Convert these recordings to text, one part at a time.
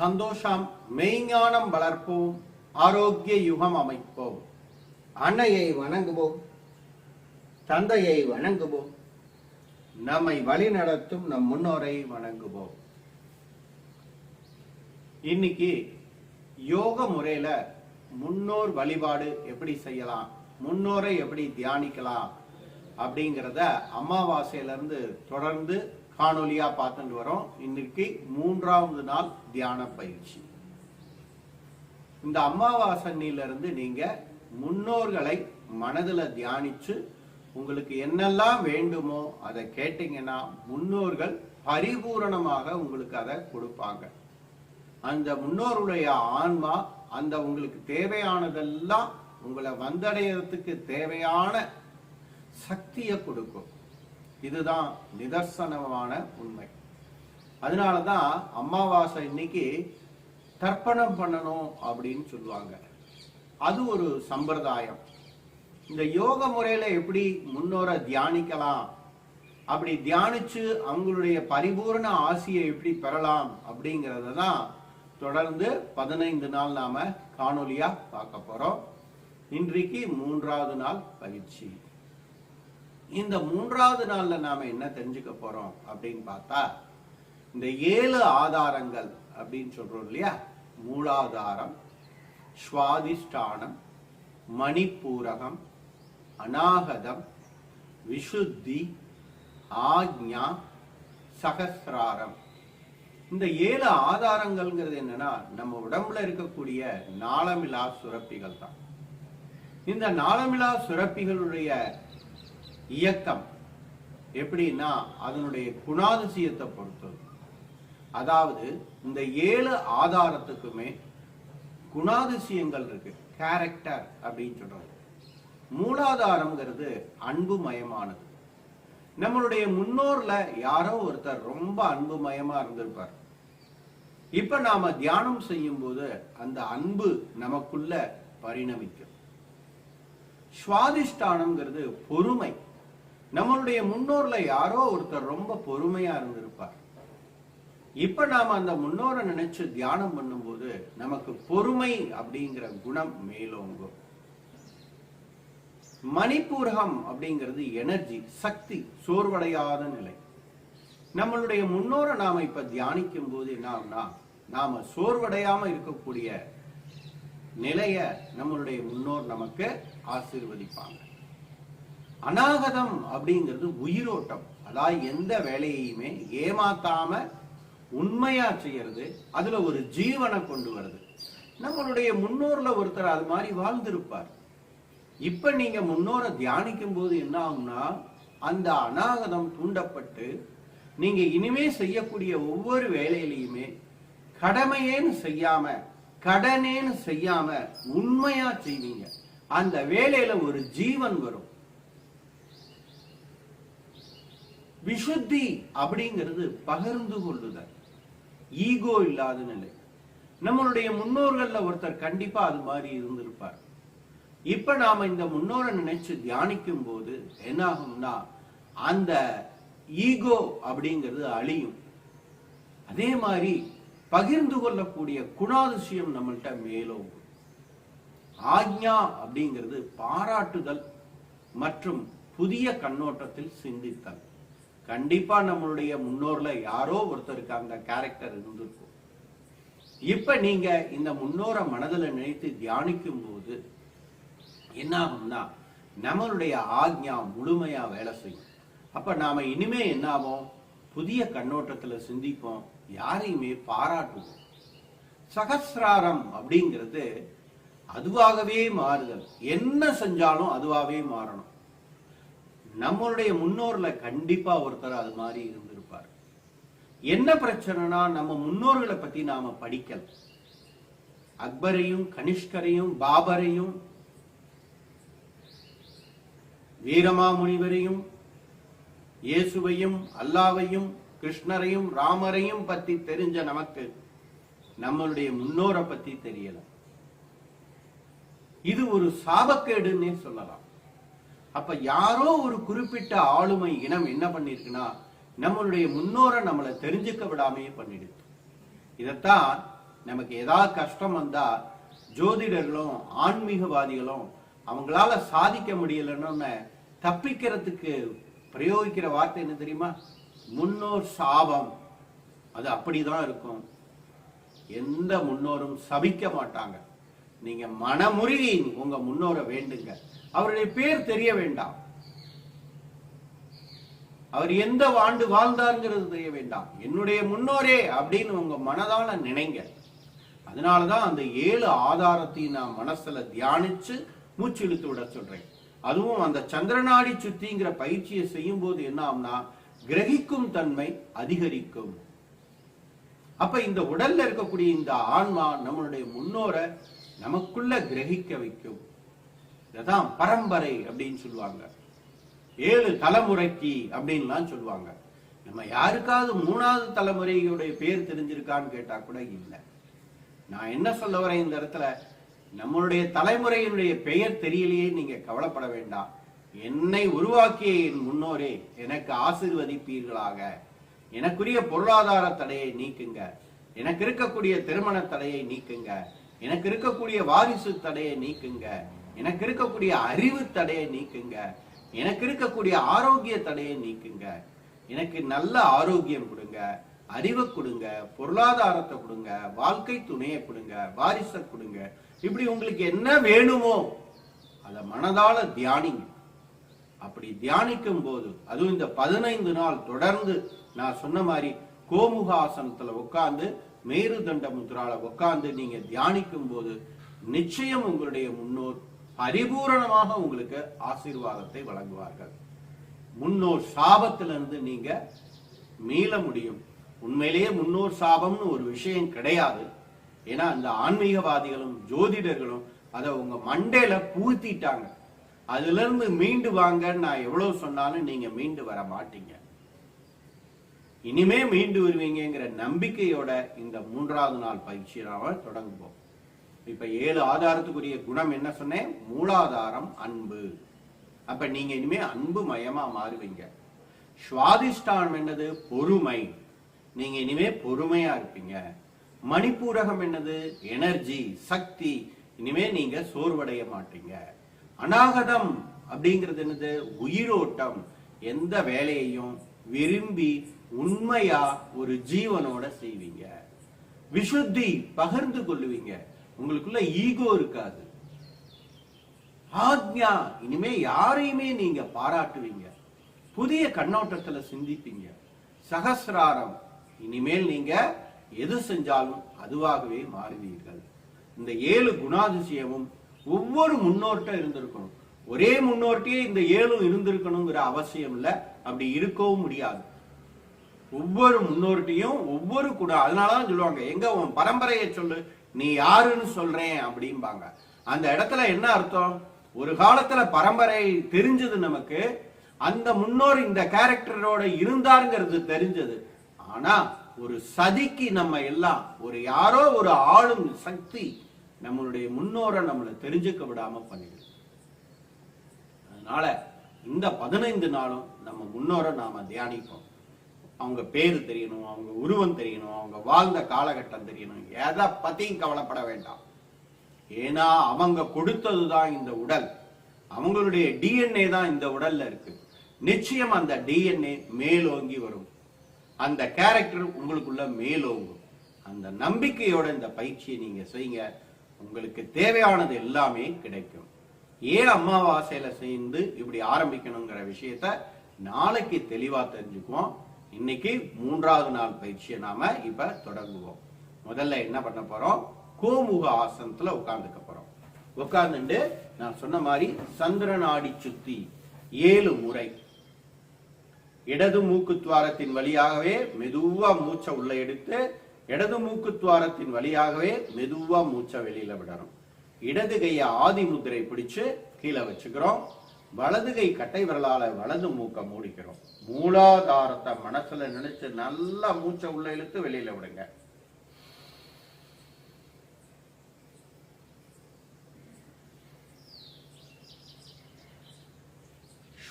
சந்தோஷம் மெய்ஞானம் வளர்ப்போம் ஆரோக்கிய யுகம் அமைப்போம். அன்னையை வணங்குவோம் தந்தையை வணங்குவோம் நம்மை வழிநடத்தும் நம் முன்னோரை வணங்குவோம். இன்னைக்கு யோக முறையில முன்னோர் வழிபாடு எப்படி செய்யலாம் முன்னோரை எப்படி தியானிக்கலாம் அப்படிங்கிறத அமாவாசையிலிருந்து தொடர்ந்து காணொலியா பார்த்துட்டு வரோம். இன்னைக்கு மூன்றாவது நாள் தியான பயிற்சி. இந்த அமாவாசையில நீங்கள் நீங்க முன்னோர்களை மனதில் தியானிச்சு உங்களுக்கு என்னெல்லாம் வேண்டுமோ அதை கேட்டீங்கன்னா முன்னோர்கள் பரிபூரணமாக உங்களுக்கு அதை கொடுப்பாங்க. அந்த முன்னோருடைய ஆன்மா அந்த உங்களுக்கு தேவையானதெல்லாம் உங்களை வந்தடையறதுக்கு தேவையான சக்தியை கொடுக்கும். இதுதான் நிதர்சனமான உண்மை. அதனால தான் அமாவாசை இன்னைக்கு தர்ப்பணம் பண்ணணும் அப்படின்னு சொல்லுவாங்க. அது ஒரு சம்பிரதாயம். இந்த யோக முறையில எப்படி முன்னோரை தியானிக்கலாம்? அப்படி தியானிச்சு அவங்களுடைய பரிபூரண ஆசையை எப்படி பெறலாம் அப்படிங்கிறத தான் தொடர்ந்து பதினைந்து நாள் நாம காணொலியா பார்க்க போறோம். இன்றைக்கு மூன்றாவது நாள் பயிற்சி. இந்த மூன்றாவது நாள்ல நாம என்ன தெரிஞ்சுக்க போறோம் அப்படின்னு பார்த்தா இந்த ஏழு ஆதாரங்கள் அப்படின்னு சொல்றோம் இல்லையா? மூலாதாரம் சுவாதிஷ்டானம் மணிப்பூரகம் அநாகதம் விஷுத்தி ஆக்ஞா சகசிராரம். இந்த ஏழு ஆதாரங்கள்ங்கிறது என்னன்னா நம்ம உடம்புல இருக்கக்கூடிய நாளமிலா சுரப்பிகள் தான் இந்த நாளமிலா சுரப்பிகளுடைய இயக்கம் எப்படின்னா அதனுடைய குணாதிசயத்தை பொறுத்தது. அதாவது இந்த ஏழு ஆதாரத்துக்குமே குணாதிசயங்கள் இருக்கு. கேரக்டர் அப்படின்னு சொல்றது மூலாதாரம்ங்கிறது அன்பு மயமானது நம்மளுடைய முன்னோர்ல யாரோ ஒருத்தர் ரொம்ப அன்பு மயமா இருந்திருப்பார். இப்ப நாம தியானம் செய்யும் போது அந்த அன்பு நமக்குள்ள பரிணமிக்கும். சுவாதிஷ்டானம்ங்கிறது பொறுமை. நம்மளுடைய முன்னோர்ல யாரோ ஒருத்தர் ரொம்ப பொறுமையா இருந்திருப்பார். இப்ப நாம அந்த முன்னோரை நினைச்சு தியானம் பண்ணும்போது நமக்கு பொறுமை அப்படிங்கிற குணம் மேலோங்கும். மணிப்பூரகம் அப்படிங்கிறது எனர்ஜி சக்தி சோர்வடையாத நிலை. நம்மளுடைய முன்னோரை நாம இப்ப தியானிக்கும் போது என்ன நாம சோர்வடையாம இருக்கக்கூடிய நிலைய நம்மளுடைய முன்னோர் நமக்கு ஆசிர்வதிப்பாங்க. அநாகதம் அப்படிங்கிறது உயிரோட்டம். அதாவது எந்த வேலையுமே ஏமாத்தாம உண்மையா செய்யறது அதுல ஒரு ஜீவனை கொண்டு வருது. நம்மளுடைய முன்னோர்ல ஒருத்தர் அது மாதிரி வாழ்ந்திருப்பார். இப்ப நீங்க முன்னோரை தியானிக்கும் போது என்ன ஆகும்னா அந்த அநாகதம் தூண்டப்பட்டு நீங்க இனிமே செய்யக்கூடிய ஒவ்வொரு வேலையிலையுமே கடமையேன்னு செய்யாம கடனேன்னு செய்யாம உண்மையா செய்வீங்க. அந்த வேலையில ஒரு ஜீவன் வரும். விசுத்தி அப்படிங்கிறது பகிர்ந்து கொள்ளுதல். ஈகோ இல்லாத நிலை. நம்மளுடைய முன்னோர்கள்ல ஒருத்தர் கண்டிப்பா அது மாதிரி இருந்திருப்பார். இப்ப நாம இந்த முன்னோரை நினைச்சு தியானிக்கும் போது என்ன ஆகும்னா அந்த ஈகோ அப்படிங்கிறது அழியும். அதே மாதிரி பகிர்ந்து கொள்ளக்கூடிய குணாதிசயம் நம்மள்கிட்ட மேலோங்கும். ஆக்ஞா அப்படிங்கிறது பாராட்டுதல் மற்றும் புதிய கண்ணோட்டத்தில் சிந்தித்தல். கண்டிப்பா நம்மளுடைய முன்னோர்ல யாரோ ஒருத்தருக்கு அந்த கேரக்டர் இருந்திருக்கும். இப்ப நீங்க இந்த முன்னோரை மனதில் நினைத்து தியானிக்கும் போது என்ன ஆகும்னா நம்மளுடைய ஆக்ஞா முழுமையா வேலை செய்யும். அப்ப நாம இனிமே என்ன ஆகும் புதிய கண்ணோட்டத்துல சிந்திப்போம் யாரையுமே பாராட்டுவோம். சகசிராரம் அப்படிங்கிறது அதுவாகவே மாறுதல். என்ன செஞ்சாலும் அதுவாகவே மாறணும். நம்மளுடைய முன்னோர்ல கண்டிப்பா ஒருத்தர் அது மாதிரி இருந்திருப்பார். என்ன பிரச்சனைனா நம்ம முன்னோர்களை பத்தி நாம படிக்கல. அக்பரையும் கனிஷ்கரையும் பாபரையும் வீரமாமுனிவரையும் இயேசுவையும் அல்லாவையும் கிருஷ்ணரையும் ராமரையும் பத்தி தெரிஞ்ச நமக்கு நம்மளுடைய முன்னோரை பத்தி தெரியல. இது ஒரு சாபக்கேடுன்னே சொல்லலாம். அப்ப யாரோ ஒரு குறிப்பிட்ட ஆளுமை இனம் என்ன பண்ணிருக்குன்னா நம்மளுடைய முன்னோரை நம்மளை தெரிஞ்சுக்க விடாமையே பண்ணிடுது. இதைத்தான் நமக்கு ஏதாவது கஷ்டம் வந்தா ஜோதிடர்களும் ஆன்மீகவாதிகளும் அவங்களால சாதிக்க முடியலன்னு தப்பிக்கிறதுக்கு பிரயோகிக்கிற வார்த்தை என்ன தெரியுமா? முன்னோர் சாபம். அது அப்படிதான் இருக்கும். எந்த முன்னோரும் சபிக்க மாட்டாங்க. நீங்க மனமுருகி உங்க முன்னோரை வேண்டுங்க. அவருடைய பேர் தெரிய வேண்டாம். அவர் எந்த ஆண்டு வாழ்ந்தாருங்கிறது தெரிய வேண்டாம். என்னுடைய முன்னோரே அப்படின்னு உங்க மனதால நினைங்க. அதனாலதான் அந்த ஏழு ஆதாரத்தையும் நான் மனசுல தியானிச்சு மூச்சு இழுத்து விட சொல்றேன். அதுவும் அந்த சந்திரநாடி சுத்திங்கிற பயிற்சியை செய்யும் போது என்ன ஆகும்னா கிரகிக்கும் தன்மை அதிகரிக்கும். அப்ப இந்த உடல்ல இருக்கக்கூடிய இந்த ஆன்மா நம்மளுடைய முன்னோரை நமக்குள்ள கிரகிக்க வைக்கும். இதான் பரம்பரை அப்படின்னு சொல்லுவாங்க. ஏழு தலைமுறைக்கு அப்படின்லாம் சொல்லுவாங்க. நம்ம யாருக்காவது மூணாவது தலைமுறையுடைய பேர் தெரிஞ்சிருக்கான்னு கேட்டா கூட இல்லை. நான் என்ன சொல்ல வரேன் இந்த இடத்துல? நம்மளுடைய தலைமுறையினுடைய பெயர் தெரியலையே நீங்க கவலைப்பட வேண்டாம். என்னை உருவாக்கிய என் முன்னோரே எனக்கு ஆசிர்வதிப்பீர்களாக. எனக்குரிய பொருளாதார தடையை நீக்குங்க. எனக்கு இருக்கக்கூடிய திருமண தடையை நீக்குங்க. எனக்கு இருக்கக்கூடிய வாரிசு தடையை நீக்குங்க. எனக்கு இருக்கக்கூடிய அறிவு தடையை நீக்குங்க. எனக்கு இருக்கக்கூடிய ஆரோக்கிய தடையை நீக்குங்க. எனக்கு நல்ல ஆரோக்கியம் கொடுங்க. அறிவை கொடுங்க. பொருளாதாரத்தை கொடுங்க. வாழ்க்கை துணையை கொடுங்க. வாரிசை கொடுங்க. இப்படி உங்களுக்கு என்ன வேணுமோ அதை மனதால தியானிங்க. அப்படி தியானிக்கும் போது அதுவும் இந்த பதினைந்து நாள் தொடர்ந்து நான் சொன்ன மாதிரி கோமுகாசனத்துல உட்கார்ந்து மேருதண்ட முத்ரால உட்கார்ந்து நீங்க தியானிக்கும் போது நிச்சயம் உங்களுடைய முன்னோர் பரிபூரணமாக உங்களுக்கு ஆசீர்வாதத்தை வழங்குவார்கள். முன்னோர் சாபத்திலிருந்து நீங்க மீள முடியும். உண்மையிலேயே முன்னோர் சாபம்னு ஒரு விஷயம் கிடையாது. ஏன்னா அந்த ஆன்மீகவாதிகளும் ஜோதிடர்களும் அதை உங்க மண்டையில பூத்திட்டாங்க. அதுல இருந்து மீண்டு வாங்கன்னு நான் எவ்வளவு சொன்னாலும் நீங்க மீண்டு வர மாட்டீங்க இனிமே மீண்டு வருவீங்கங்கிற நம்பிக்கையோட இந்த மூன்றாவது நாள் பயிற்சி நாம தொடங்குவோம். இப்ப ஏழு ஆதாரத்துக்குரிய குணம் என்ன சொன்னேன்? மூலாதாரம் அன்பு. அப்ப நீங்க இனிமே அன்பு மயமா மாறுவீங்க. சுவாதிஷ்டானம் என்னது? பொறுமை. நீங்க இனிமே பொறுமையா இருப்பீங்க. மணிப்பூரகம் என்னது? எனர்ஜி சக்தி. இனிமே நீங்க சோர்வடைய மாட்டீங்க. அநாகதம் அப்படிங்கிறது என்னது? உயிரோட்டம். எந்த வேலையையும் விரும்பி உண்மையா ஒரு ஜீவனோட செய்வீங்க. விசுத்தி பகிர்ந்து கொள்ளுவீங்க. உங்களுக்குள்ள ஈகோ இருக்காது. ஆக்ஞா இனிமே யாரையுமே நீங்க பாராட்டுவீங்க. புதிய கண்ணோட்டத்துல சிந்திப்பீங்க. சகசிராரம் இனிமேல் நீங்க எது செஞ்சாலும் அதுவாகவே மாறுவீர்கள். இந்த ஏழு குணாதிசயமும் ஒவ்வொரு முன்னோட்ட இருந்திருக்கணும். ஒரே முன்னோட்டியே இந்த ஏழும் இருந்திருக்கணுங்கிற அவசியம் இல்ல. அப்படி இருக்கவும் முடியாது. ஒவ்வொரு முன்னோர்கிட்டையும் ஒவ்வொரு கூட அதனாலதான் சொல்லுவாங்க எங்க உன் பரம்பரையை சொல்லு நீ யாருன்னு சொல்றேன் அப்படிம்பாங்க. அந்த இடத்துல என்ன அர்த்தம்? ஒரு காலத்துல பரம்பரை தெரிஞ்சது நமக்கு அந்த முன்னோர் இந்த கேரக்டரோட இருந்தாருங்கிறது தெரிஞ்சது. ஆனா ஒரு சதிக்கு நம்ம எல்லாம் ஒரு யாரோ ஒரு ஆளும் சக்தி நம்மளுடைய முன்னோரை நம்மளை தெரிஞ்சுக்க விடாம பண்ணிடுது. அதனால இந்த பதினைந்து நாளும் நம்ம முன்னோரை நாம தியானிப்போம். அவங்க பேர் தெரியணும் அவங்க உருவம் தெரியணும் அவங்க வாழ்ந்த காலகட்டம் தெரியணும். எதை பத்தியும் கவலைப்பட வேண்டாம். ஏன்னா அவங்க கொடுத்தது தான் இந்த உடல். அவங்களுடைய டிஎன்ஏ தான் இந்த உடல்ல இருக்கு. நிச்சயம் அந்த டிஎன்ஏ மேலோங்கி வரும். அந்த கேரக்டர் உங்களுக்குள்ள மேலோங்கும். அந்த நம்பிக்கையோட இந்த பயிற்சியை நீங்க செய்யுங்க. உங்களுக்கு தேவையானது எல்லாமே கிடைக்கும். ஏன் அம்மாவாசையில சேர்ந்து இப்படி ஆரம்பிக்கணுங்கிற விஷயத்த நாளைக்கு தெளிவா தெரிஞ்சுக்குவோம். இன்னைக்கு மூன்றாவது நாள் பயிற்சியை நாம இப்ப தொடங்குவோம். முதல்ல என்ன பண்ண போறோம்? கோமுக ஆசனத்துல உட்கார்ந்துக்க போறோம். உட்கார்ந்துட்டு நான் சொன்ன மாதிரி சந்திரநாடி சுத்தி ஏழு முறை இடது மூக்கு துவாரத்தின் வழியாகவே மெதுவா மூச்சை உள்ள எடுத்து இடது மூக்கு துவாரத்தின் வழியாகவே மெதுவா மூச்சை வெளியில விடணும். இடது கையை ஆதி முத்திரை பிடிச்சு கீழே வச்சுக்கிறோம். வலது கை கட்டை விரலால வலது மூக்க மூடிக்கிறோம். மூலாதாரத்தை மனசுல நினைச்சு நல்லா மூச்சை உள்ள இழுத்து வெளியில விடுங்க.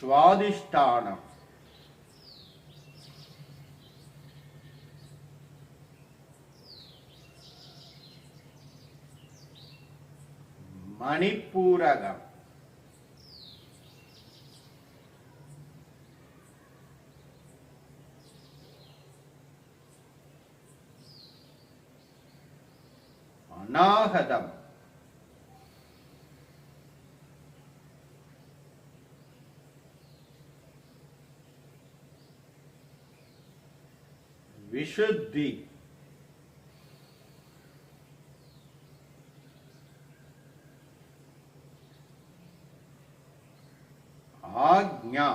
சுவாதிஷ்டானம். மணிப்பூரகம். அநாகதம். விஷுத்தி ஆக்ஞா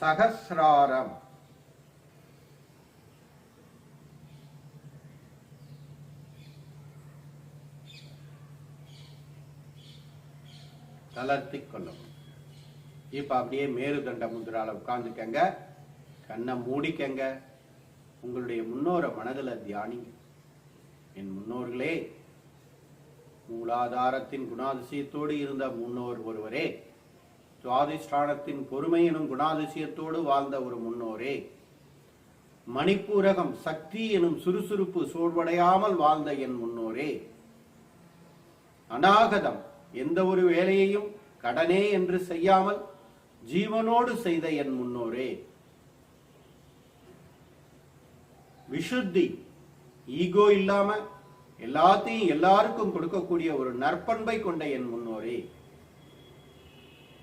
சகசிராரம். தளர்த்திக் கொள்ளவும் இப்ப அப்படியே மேருதண்ட முதிரால உட்கார்ந்துக்கங்க. கண்ணை மூடிக்கங்க. உங்களுடைய முன்னோரை மனதுல தியானிங்க. என் முன்னோர்களே மூலாதாரத்தின் குணாதிசயத்தோடு இருந்த முன்னோர் ஒருவரே சுவாதிஷ்டானத்தின் பொறுமை எனும் குணாதிசயத்தோடு வாழ்ந்த ஒரு முன்னோரே. மணிப்பூரகம் சக்தி எனும் சுறுசுறுப்பு சோர்வடையாமல் வாழ்ந்த என் முன்னோரே. அநாகதம் எந்த ஒரு வேலையையும் கடனே என்று செய்யாமல் ஜீவனோடு செய்த என் முன்னோரே. விஷுத்தி ஈகோ இல்லாம எல்லாத்தையும் எல்லாருக்கும் கொடுக்கக்கூடிய ஒரு நற்பண்பை கொண்ட என் முன்னோரே.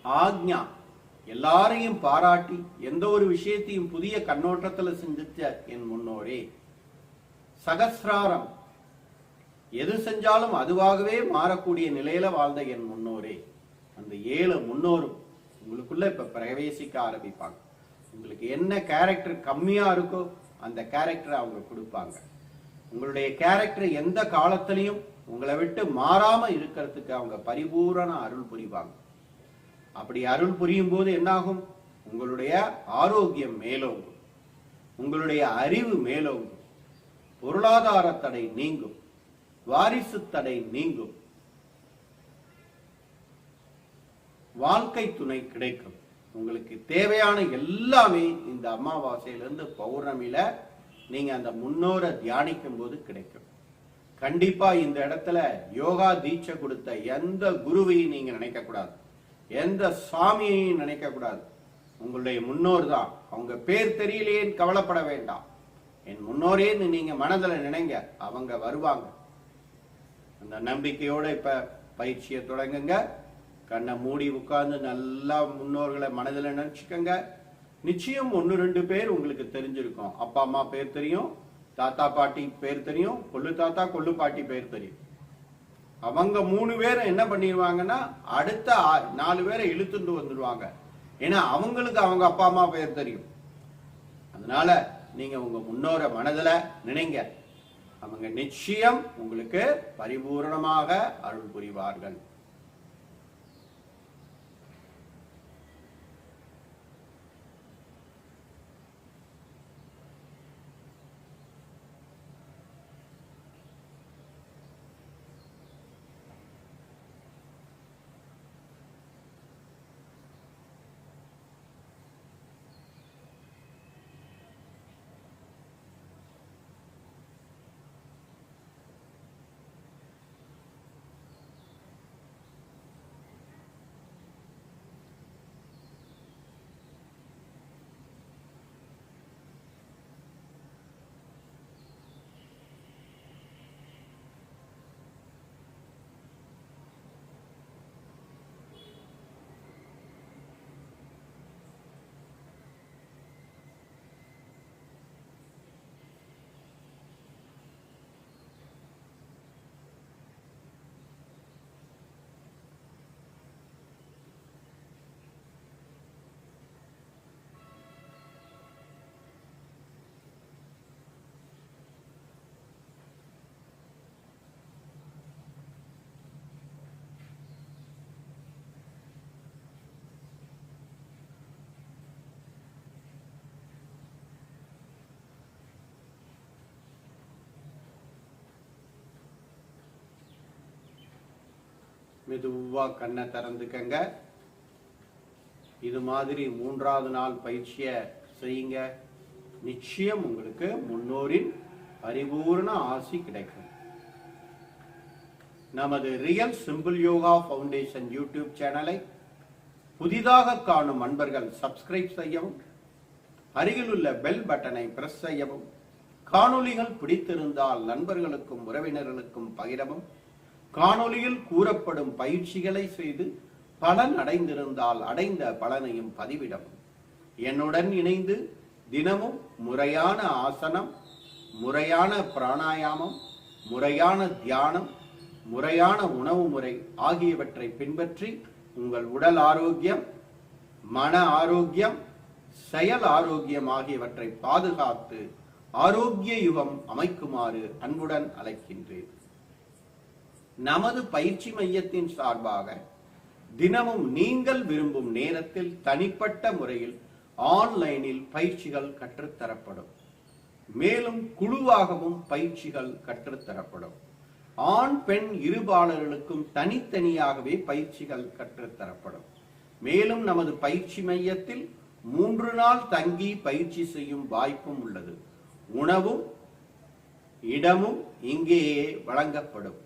ஆக்ஞா. எல்லாரையும் பாராட்டி எந்த ஒரு விஷயத்தையும் புதிய கண்ணோட்டத்தில் சிந்தித்த என் முன்னோரே. சகசிராரம். எது செஞ்சாலும் அதுவாகவே மாறக்கூடிய நிலையில வாழ்ந்த என் முன்னோரே. அந்த ஏழு முன்னோரும் உங்களுக்குள்ள இப்ப பிரவேசிக்க ஆரம்பிப்பாங்க. உங்களுக்கு என்ன கேரக்டர் கம்மியா இருக்கோ அந்த கேரக்டரை அவங்க கொடுப்பாங்க. உங்களுடைய கேரக்டர் எந்த காலத்திலையும் உங்களை விட்டு மாறாம இருக்கிறதுக்கு அவங்க பரிபூரண அருள் புரிவாங்க. அப்படி அருள் புரியும் போது என்னாகும்? உங்களுடைய ஆரோக்கியம் மேலோங்கும். உங்களுடைய அறிவு மேலோங்கும். பொருளாதார தடை நீங்கும். வாரிசு தடை நீங்கும். வாழ்க்கை துணை கிடைக்கும். உங்களுக்கு தேவையான எல்லாமே இந்த அமாவாசையிலிருந்து பௌர்ணமியில நீங்க அந்த முன்னோரை தியானிக்கும் போது கிடைக்கும். கண்டிப்பா இந்த இடத்துல யோகா தீட்சை கொடுத்த எந்த குருவையும் நீங்க நினைக்க கூடாது எந்த சாமியையும் நினைக்க கூடாது. உங்களுடைய முன்னோர் தான் அவங்க பேர் தெரியலையேன்னு கவலைப்பட வேண்டாம். என் முன்னோரேன்னு நீங்க மனதில் நினைங்க. அவங்க வருவாங்க. அந்த நம்பிக்கையோட இப்ப பயிற்சியை தொடங்குங்க. கண்ணை மூடி உட்கார்ந்து நல்லா முன்னோர்களை மனதில் நினைச்சுக்கங்க. நிச்சயம் ஒன்று ரெண்டு பேர் உங்களுக்கு தெரிஞ்சிருக்கும். அப்பா அம்மா பேர் தெரியும். தாத்தா பாட்டி பேர் தெரியும். கொள்ளு தாத்தா கொள்ளு பாட்டி பேர் தெரியும். அவங்க மூணு பேரும் என்ன பண்ணிடுவாங்கன்னா அடுத்த ஆ- நாலு பேரை இழுத்துட்டு வந்துடுவாங்க. ஏன்னா அவங்களுக்கு அவங்க அப்பா அம்மா பேர் தெரியும். அதனால நீங்க உங்க முன்னோரை மனதில் நினைங்க. அவங்க நிச்சயம் உங்களுக்கு பரிபூரணமாக அருள் புரிவார்கள். மெதுவாக கண்ணை திறந்துக்கங்க. இது மாதிரி மூன்றாவது நாள் பயிற்சியை செய்யுங்க. நிச்சயம் உங்களுக்கு முன்னோரின் பரிபூர்ண ஆசி கிடைக்கும். நமது real simple yoga foundation YouTube சேனலை புதிதாக காணும் அன்பர்கள் சப்ஸ்கிரைப் செய்யவும் அருகிலுள்ள பெல் பட்டனை பிரஸ் செய்யவும் காணொளிகள் பிடித்திருந்தால் நண்பர்களுக்கும் உறவினர்களுக்கும் பகிரவும் காணொளியில் கூறப்படும் பயிற்சிகளை செய்து பலன் அடைந்திருந்தால் அடைந்த பலனையும் பதிவிடவும். என்னுடன் இணைந்து தினமும் முறையான ஆசனம் முறையான பிராணாயாமம் முறையான தியானம் முறையான உணவு முறை ஆகியவற்றை பின்பற்றி உங்கள் உடல் ஆரோக்கியம் மன ஆரோக்கியம் செயல் ஆரோக்கியம் ஆகியவற்றை பாதுகாத்து ஆரோக்கிய யுகம் அமைக்குமாறு அன்புடன் அழைக்கின்றேன். நமது பயிற்சி மையத்தின் சார்பாக தினமும் நீங்கள் விரும்பும் நேரத்தில் தனிப்பட்ட முறையில் ஆன்லைனில் பயிற்சிகள் கற்றுத்தரப்படும். மேலும் குழுவாகவும் பயிற்சிகள் கற்றுத்தரப்படும். ஆண் பெண் இருபாலர்களுக்கும் தனித்தனியாகவே பயிற்சிகள் கற்றுத்தரப்படும். மேலும் நமது பயிற்சி மையத்தில் மூன்று நாள் தங்கி பயிற்சி செய்யும் வாய்ப்பும் உள்ளது. உணவும் இடமும் இங்கேயே வழங்கப்படும்.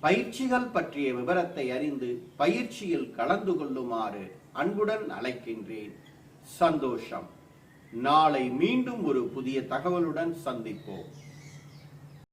பயிற்சிகள் பற்றிய விவரத்தை அறிந்து பயிற்சியில் கலந்து கொள்ளுமாறு அன்புடன் அழைக்கின்றேன். சந்தோஷம். நாளை மீண்டும் ஒரு புதிய தகவலுடன் சந்திப்போம்.